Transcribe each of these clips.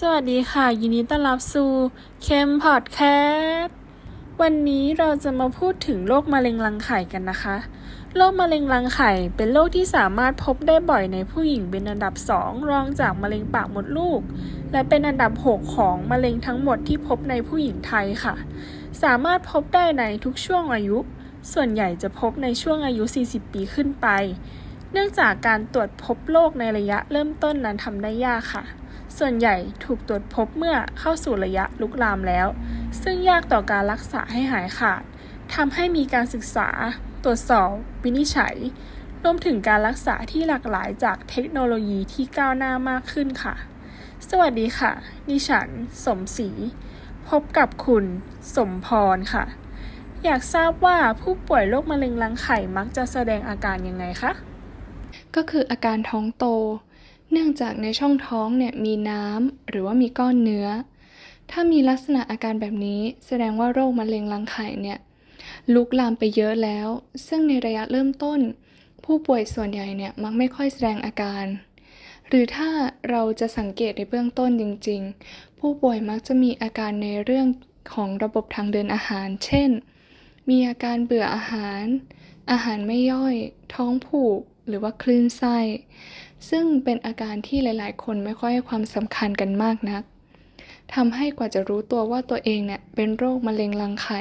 สวัสดีค่ะ ยินดีต้อนรับสู่เคมพอดแคสต์วันนี้เราจะมาพูดถึงโรคมะเร็งรังไข่กันนะคะ โรคมะเร็งรังไข่เป็นโรคที่สามารถพบได้บ่อยในผู้หญิงเป็นอันดับ 2 รองจากมะเร็งปากมดลูก และเป็นอันดับ 6 ของมะเร็งทั้งหมดที่พบในผู้หญิงไทยค่ะ สามารถพบได้ในทุกช่วงอายุ ส่วนใหญ่จะพบในช่วงอายุ 40 ปีขึ้นไป เนื่องจากการตรวจพบโรคในระยะเริ่มต้นนั้นทำได้ยากค่ะ ส่วนใหญ่ถูกตรวจพบเมื่อเข้าสู่ระยะลุกลามแล้ว ซึ่งยากต่อการรักษาให้หายขาดทำให้มีการศึกษา ตรวจสอบ วินิจฉัย รวมถึงการรักษาที่หลากหลายจากเทคโนโลยีที่ก้าวหน้ามากขึ้นค่ะ สวัสดีค่ะ ดิฉัน สมศรี พบกับคุณ สมพรค่ะ อยากทราบว่าผู้ป่วยโรคมะเร็งรังไข่มักจะแสดงอาการยังไงคะ ก็คืออาการท้องโต เนื่องจากในช่องท้องเนี่ยมีน้ำหรือว่ามีก้อนเนื้อ ถ้ามีลักษณะอาการแบบนี้แสดงว่าโรคมะเร็งรังไข่เนี่ยลุกลามไปเยอะแล้ว ซึ่งในระยะเริ่มต้น ผู้ป่วยส่วนใหญ่เนี่ยมักไม่ค่อยแสดงอาการ หรือถ้าเราจะสังเกตในเบื้องต้นจริง ๆ ผู้ป่วยมักจะมีอาการในเรื่องของระบบทางเดินอาหาร เช่น มีอาการเบื่ออาหาร อาหารไม่ย่อย ท้องผูก หรือว่าคลื่นไส้ ซึ่งเป็นอาการที่หลาย ๆ คนไม่ค่อยให้ความสำคัญกันมากนักทำให้กว่าจะรู้ตัวว่าตัวเองเนี่ยเป็นโรคมะเร็งรังไข่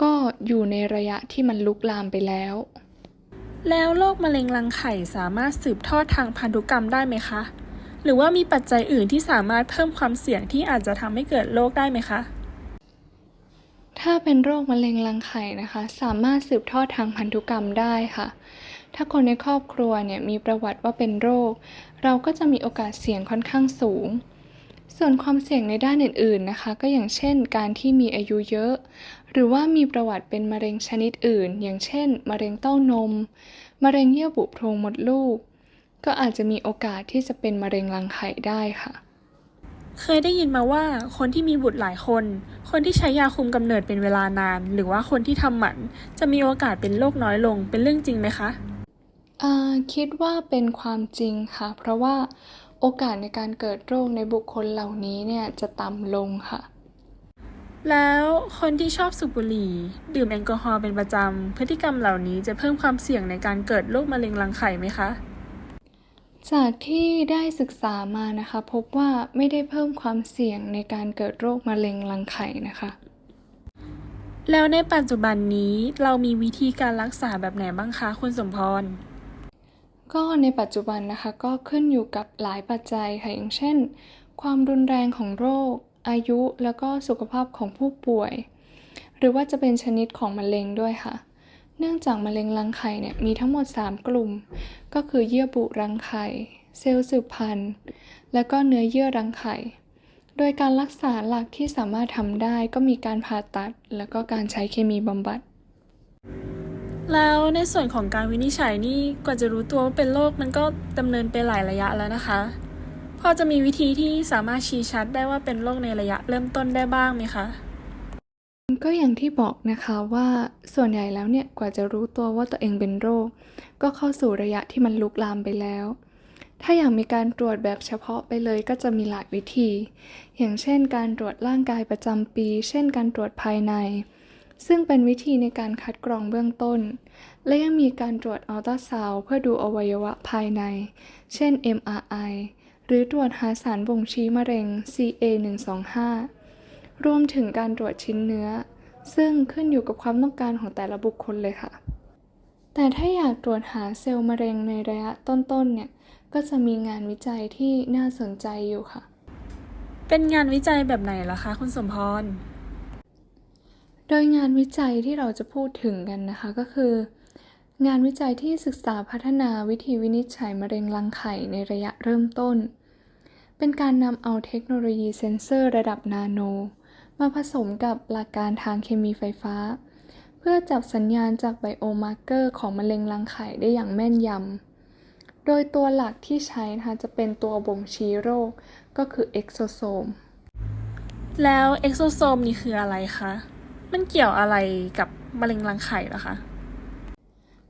ก็อยู่ในระยะที่มันลุกลามไปแล้ว แล้วโรคมะเร็งรังไข่สามารถสืบทอดทางพันธุกรรมได้ไหมคะ หรือว่ามีปัจจัยอื่นที่สามารถเพิ่มความเสี่ยงที่อาจจะทำให้เกิดโรคได้ไหมคะถ้าเป็นโรคมะเร็งรังไข่นะคะ สามารถสืบทอดทางพันธุกรรมได้ค่ะ ถ้าคนในครอบครัวเนี่ยมีประวัติว่าเป็นโรค เราก็จะมีโอกาสเสี่ยงค่อนข้างสูง ส่วนความเสี่ยงในด้านอื่นๆนะคะ ก็อย่างเช่น การที่มีอายุเยอะ หรือว่ามีประวัติเป็นมะเร็งชนิดอื่น อย่างเช่น มะเร็งเต้านม มะเร็งเยื่อบุโพรงมดลูก ก็อาจจะมีโอกาสที่จะเป็นมะเร็งรังไข่ได้ค่ะเคยได้ยินมาว่าคนที่มีบุตรหลายคน คนที่ใช้ยาคุมกำเนิดเป็นเวลานาน หรือว่าคนที่ทำหมัน จะมีโอกาสเป็นโรคน้อยลงเป็นเรื่องจริงไหมคะ คิดว่าเป็นความจริงค่ะ เพราะว่าโอกาสในการเกิดโรคในบุคคลเหล่านี้เนี่ยจะต่ำลงค่ะ แล้วคนที่ชอบสูบบุหรี่ ดื่มแอลกอฮอล์เป็นประจำ พฤติกรรมเหล่านี้จะเพิ่มความเสี่ยงในการเกิดโรคมะเร็งรังไข่ไหมคะ จากที่ได้ศึกษามานะคะ พบว่าไม่ได้เพิ่มความเสี่ยงในการเกิดโรคมะเร็งรังไข่นะคะ แล้วในปัจจุบันนี้เรามีวิธีการรักษาแบบไหนบ้างคะคุณสมพร ก็ในปัจจุบันนะคะก็ขึ้นอยู่กับหลายปัจจัยค่ะอย่างเช่น ความรุนแรงของโรค อายุแล้วก็สุขภาพของผู้ป่วย หรือว่าจะเป็นชนิดของมะเร็งด้วยค่ะ เนื่องจากมะเร็งรังไข่เนี่ยมีทั้งหมด 3 กลุ่ม ก็คือเยื่อบุรังไข่ เซลล์สืบพันธุ์ และก็เนื้อเยื่อรังไข่ โดยการรักษาหลักที่สามารถทำได้ก็มีการผ่าตัด แล้วก็การใช้เคมีบำบัด แล้วในส่วนของการวินิจฉัยนี่กว่าจะรู้ตัวว่าเป็นโรคมันก็ดำเนินไปหลายระยะแล้วนะคะ พอจะมีวิธีที่สามารถชี้ชัดได้ว่าเป็นโรคในระยะเริ่มต้นได้บ้างไหมคะ ก็อย่างที่บอกนะคะว่าส่วนใหญ่แล้วเนี่ยกว่าจะรู้ตัวว่าตัวเองเป็นโรค ก็เข้าสู่ระยะที่มันลุกลามไปแล้ว ถ้าอยากมีการตรวจแบบเฉพาะไปเลยก็จะมีหลายวิธี อย่างเช่น การตรวจร่างกายประจำปี เช่น การตรวจภายใน ซึ่งเป็นวิธีในการคัดกรองเบื้องต้น และยังมีการตรวจอัลตราซาวด์เพื่อดูอวัยวะภายใน เช่น MRI หรือตรวจหาสารบ่งชี้มะเร็ง CA125 รวมถึงการตรวจชิ้นเนื้อ ซึ่งขึ้นอยู่กับความต้องการของแต่ละบุคคลเลยค่ะ แต่ถ้าอยากตรวจหาเซลล์มะเร็งในระยะต้นๆ เนี่ย ก็จะมีงานวิจัยที่น่าสนใจอยู่ค่ะ เป็นงานวิจัยแบบไหนล่ะคะ คุณสมพร โดยงานวิจัยที่เราจะพูดถึงกันนะคะก็คือ งานวิจัยที่ศึกษาพัฒนาวิธีวินิจฉัยมะเร็งรังไข่ในระยะเริ่มต้น เป็นการนำเอาเทคโนโลยีเซ็นเซอร์ระดับนาโน มาผสมกับหลักการทางเคมีไฟฟ้า เพื่อจับสัญญาณจากไบโอมาร์เกอร์ของมะเร็งรังไข่ได้อย่างแม่นยำ โดยตัวหลักที่ใช้นะคะจะเป็นตัวบ่งชี้โรคก็คือเอ็กโซโซม แล้วเอ็กโซโซมนี่คืออะไรคะ มันเกี่ยวอะไรกับมะเร็งรังไข่หรอคะ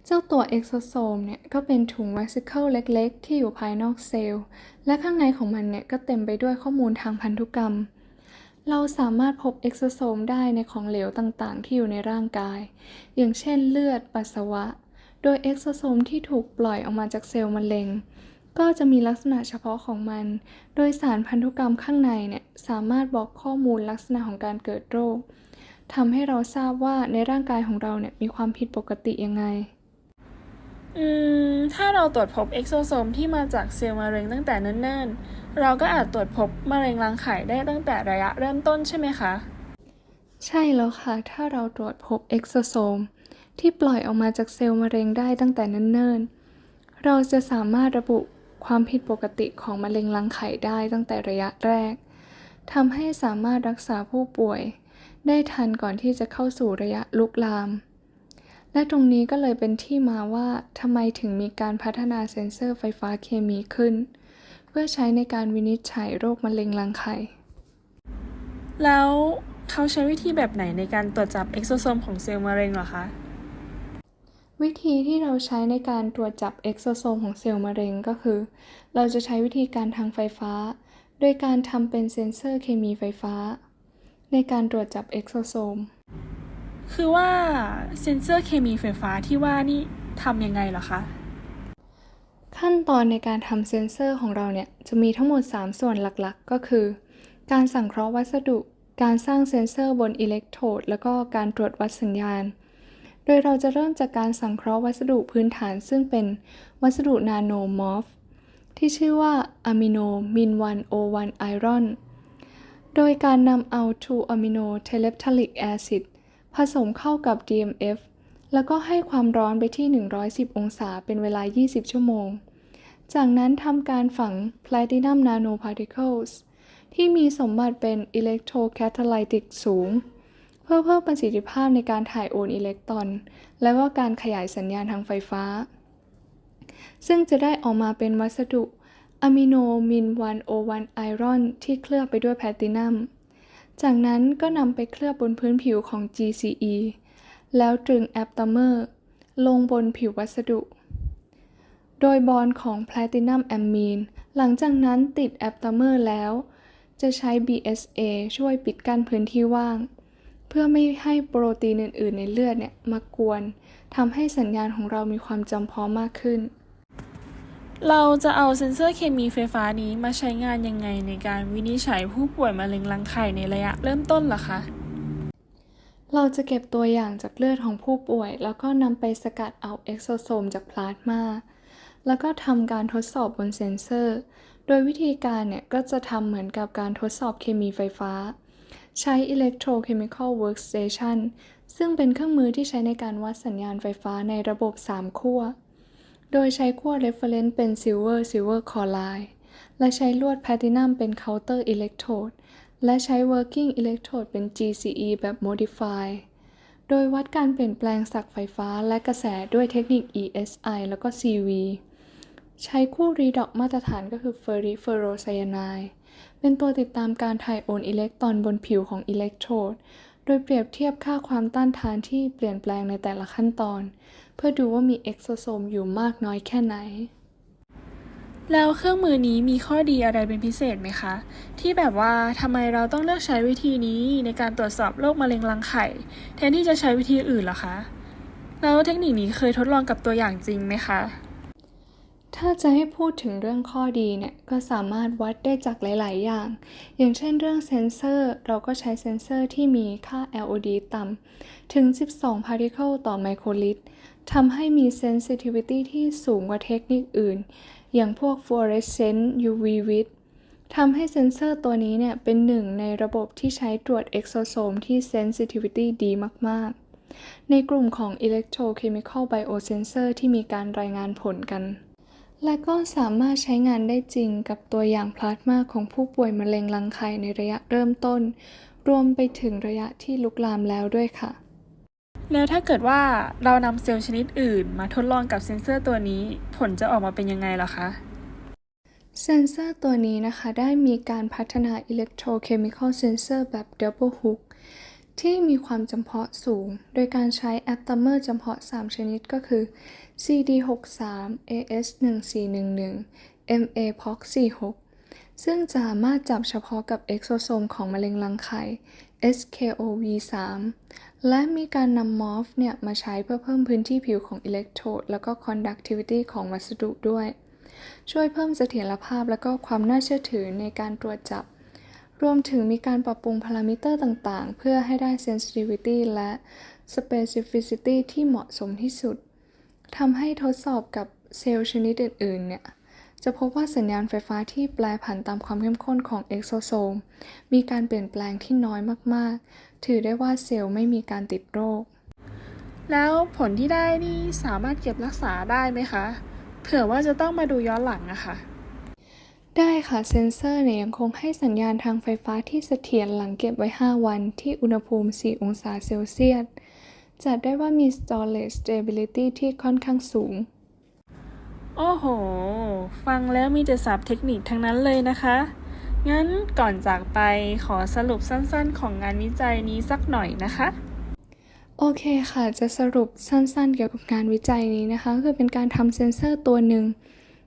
เจ้าตัวเอ็กโซโซมเนี่ยก็เป็นถุงเวสิเคิลเล็ก ๆ ที่อยู่ภายนอกเซลล์ และข้างในของมันเนี่ยก็เต็มไปด้วยข้อมูลทางพันธุกรรม เราสามารถพบเอ็กโซโซมได้ในของเหลวต่างๆ ที่อยู่ในร่างกาย อย่างเช่นเลือด ปัสสาวะ โดยเอ็กโซโซมที่ถูกปล่อยออกมาจากเซลล์มะเร็งก็จะมีลักษณะเฉพาะของมัน โดยสารพันธุกรรมข้างในเนี่ยสามารถบอกข้อมูลลักษณะของการเกิดโรค ทำให้เราทราบว่าในร่างกายของเราเนี่ยมีความผิดปกติยังไง อืม ถ้าเราตรวจพบเอ็กโซโซมที่มาจากเซลล์มะเร็งตั้งแต่เนิ่นๆ เราก็อาจตรวจพบมะเร็งรังไข่ได้ตั้งแต่ระยะเริ่มต้นใช่ไหมคะ ใช่แล้วค่ะ ถ้าเราตรวจพบเอ็กโซโซมที่ปล่อยออกมาจากเซลล์มะเร็งได้ตั้งแต่เนิ่นๆ เราจะสามารถระบุความผิดปกติของมะเร็งรังไข่ได้ตั้งแต่ระยะแรกทำให้สามารถรักษาผู้ป่วย ได้ทันก่อนที่จะเข้าสู่ระยะลุกลาม และตรงนี้ก็เลยเป็นที่มาว่าทำไมถึงมีการพัฒนาเซ็นเซอร์ไฟฟ้าเคมีขึ้น เพื่อใช้ในการวินิจฉัยโรคมะเร็งรังไข่ แล้วเขาใช้วิธีแบบไหนในการตรวจจับเอ็กโซโซมของเซลล์มะเร็งเหรอคะ วิธีที่เราใช้ในการตรวจจับเอ็กโซโซมของเซลล์มะเร็งก็คือ เราจะใช้วิธีการทางไฟฟ้า โดยการทำเป็นเซ็นเซอร์เคมีไฟฟ้า ในการตรวจจับเอ็กโซโซม คือว่าเซ็นเซอร์เคมีไฟฟ้าที่ว่านี่ทำยังไงเหรอคะ ขั้นตอนในการทำเซ็นเซอร์ของเราเนี่ยจะมีทั้งหมด 3 ส่วนหลักๆ ก็คือ การสังเคราะห์วัสดุ การสร้างเซ็นเซอร์บนอิเล็กโทรด แล้วก็การตรวจวัดสัญญาณ โดยเราจะเริ่มจากการสังเคราะห์วัสดุพื้นฐาน ซึ่งเป็นวัสดุนาโนมอร์ฟที่ชื่อว่าอะมิโนมิน1 O1 ไอรอน โดยการนำเอา2อะมิโนเทเลปทาลิกแอซิดผสมเข้ากับ DMF แล้วก็ให้ความร้อนไปที่ 110 องศาเป็นเวลา 20 ชั่วโมง จากนั้นทำการฝัง Platinum Nanoparticles ที่มีสมบัติเป็น Electrocatalytic สูง เพื่อเพิ่มประสิทธิภาพในการถ่ายโอนอิเล็กตรอน และก็การขยายสัญญาณทางไฟฟ้า ซึ่งจะได้ออกมาเป็นวัสดุ อะมิโนมิน1 O1 ไอรอนที่เคลือบไปด้วยแพลตินัม จากนั้นก็นำไปเคลือบบนพื้นผิวของ GCE แล้วตรึงแอปตาเมอร์ลงบนผิววัสดุ โดยบอลของแพลตินัมแอมมีนหลังจากนั้นติดแอปตาเมอร์แล้ว จะใช้ BSA ช่วยปิดกั้นพื้นที่ว่าง เพื่อไม่ให้โปรตีนอื่น ๆ ในเลือดเนี่ยมากวนทำให้สัญญาณของเรามีความจำเพาะมากขึ้น เราจะเอาเซ็นเซอร์เคมีไฟฟ้านี้มาใช้งานยังไงในการวินิจฉัยผู้ป่วยมะเร็งรังไข่ในระยะเริ่มต้นหรอคะ เราจะเก็บตัวอย่างจากเลือดของผู้ป่วย แล้วก็นำไปสกัดเอาเอ็กโซโซมจากพลาสมา แล้วก็ทำการทดสอบบนเซ็นเซอร์ โดยวิธีการเนี่ยก็จะทำเหมือนกับการทดสอบเคมีไฟฟ้า ใช้ Electrochemical Workstation ซึ่งเป็นเครื่องมือที่ใช้ในการวัดสัญญาณไฟฟ้าในระบบ 3 ขั้ว โดยใช้ขั้ว reference เป็น silver silver chloride และใช้ลวดแพลตินัมเป็น counter electrode และใช้ working electrode เป็น GCE แบบ modify โดยวัดการเปลี่ยนแปลงศักย์ไฟฟ้าและกระแสด้วยเทคนิค ESI แล้วก็ CV ใช้คู่รีดอกมาตรฐานก็คือ ferric ferrocyanide เป็นตัวติดตามการถ่ายโอนอิเล็กตรอนบนผิวของอิเล็กโทรด โดยเปรียบเทียบค่าความต้านทานที่เปลี่ยนแปลงในแต่ละขั้นตอน เพื่อดูว่ามีเอ็กโซโซมอยู่มากน้อยแค่ไหน แล้วเครื่องมือนี้มีข้อดีอะไรเป็นพิเศษไหมคะ ที่แบบว่าทำไมเราต้องเลือกใช้วิธีนี้ในการตรวจสอบโรคมะเร็งรังไข่ แทนที่จะใช้วิธีอื่นหรอคะ แล้วเทคนิคนี้เคยทดลองกับตัวอย่างจริงไหมคะ ถ้าจะให้พูดถึงเรื่องข้อดีเนี่ยก็สามารถวัดได้จากหลาย ๆ อย่าง อย่างเช่นเรื่องเซนเซอร์ เราก็ใช้เซนเซอร์ที่มีค่า LOD ต่ำถึง 12 particle ต่อไมโครลิตรทำให้มี sensitivity ที่สูงกว่าเทคนิคอื่น อย่างพวก fluorescent UV vid ทำให้เซนเซอร์ตัวนี้เนี่ยเป็นหนึ่งในระบบที่ใช้ตรวจเอ็กโซโซมที่ sensitivity ดีมาก ๆ ในกลุ่มของ electrochemical biosensor ที่มีการรายงานผลกัน และก็สามารถใช้งานได้จริงกับตัวอย่างพลาสมาของผู้ป่วยมะเร็งรังไข่ในระยะเริ่มต้น รวมไปถึงระยะที่ลุกลามแล้วด้วยค่ะ แล้วถ้าเกิดว่าเรานำเซลล์ชนิดอื่น มาทดลองกับเซ็นเซอร์ตัวนี้ ผลจะออกมาเป็นยังไงล่ะคะเซนเซอร์ตัวนี้นะคะ ได้มีการพัฒนา electrochemical sensor แบบ double hook ที่มีความจำเพาะสูง โดยการใช้แอปตัมเมอร์จำเพาะ 3 ชนิดก็คือ CD63 AS1411 MAPOX46 ซึ่งสามารถจับเฉพาะกับเอ็กโซโซมของมะเร็งรังไข่ SKOV3 และมีการนำมอฟเนี่ยมาใช้เพื่อเพิ่มพื้นที่ผิวของอิเล็กโทรดแล้วก็ conductivity ของวัสดุด้วย ช่วยเพิ่มเสถียรภาพและก็ความน่าเชื่อถือในการตรวจจับ รวมถึงมีการปรับปรุงพารามิเตอร์ต่างๆ เพื่อให้ได้ sensitivity และ specificity ที่เหมาะสมที่สุด ทำให้ทดสอบกับเซลล์ชนิดอื่น ๆ เนี่ย จะพบว่าสัญญาณไฟฟ้าที่แปรผันตามความเข้มข้นของเอ็กโซโซม มีการเปลี่ยนแปลงที่น้อยมาก ๆ ถือได้ว่าเซลล์ไม่มีการติดโรค แล้วผลที่ได้นี่สามารถเก็บรักษาได้ไหมคะ เผื่อว่าจะต้องมาดูย้อนหลังอะค่ะ ได้ค่ะเซนเซอร์เนี่ยยังคงให้สัญญาณทางไฟฟ้าที่เสถียรหลังเก็บไว้ 5 วันที่อุณหภูมิ 4 องศาเซลเซียส จัดได้ว่ามี storage stability ที่ค่อนข้างสูง โอ้โห ฟังแล้วมีแต่ศัพท์เทคนิคทั้งนั้นเลยนะคะ งั้นก่อนจากไปขอสรุปสั้นๆ ของงานวิจัยนี้สักหน่อยนะคะ โอเคค่ะ จะสรุปสั้นๆ เกี่ยวกับงานวิจัยนี้นะคะ คือเป็นการทำเซ็นเซอร์ตัวหนึ่ง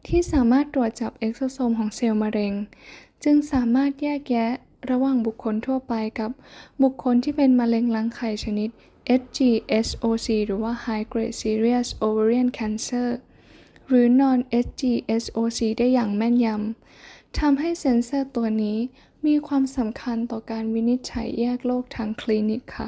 ที่สามารถตรวจจับเอ็กโซโซมของเซลล์มะเร็ง จึงสามารถแยกแยะระหว่างบุคคลทั่วไปกับบุคคลที่เป็นมะเร็งรังไข่ชนิด HGSOC หรือว่า High Grade Serous Ovarian Cancer หรือ Non HGSOC ได้อย่างแม่นยำทำให้เซ็นเซอร์ตัวนี้มีความสำคัญต่อการวินิจฉัยแยกโรคทางคลินิกค่ะ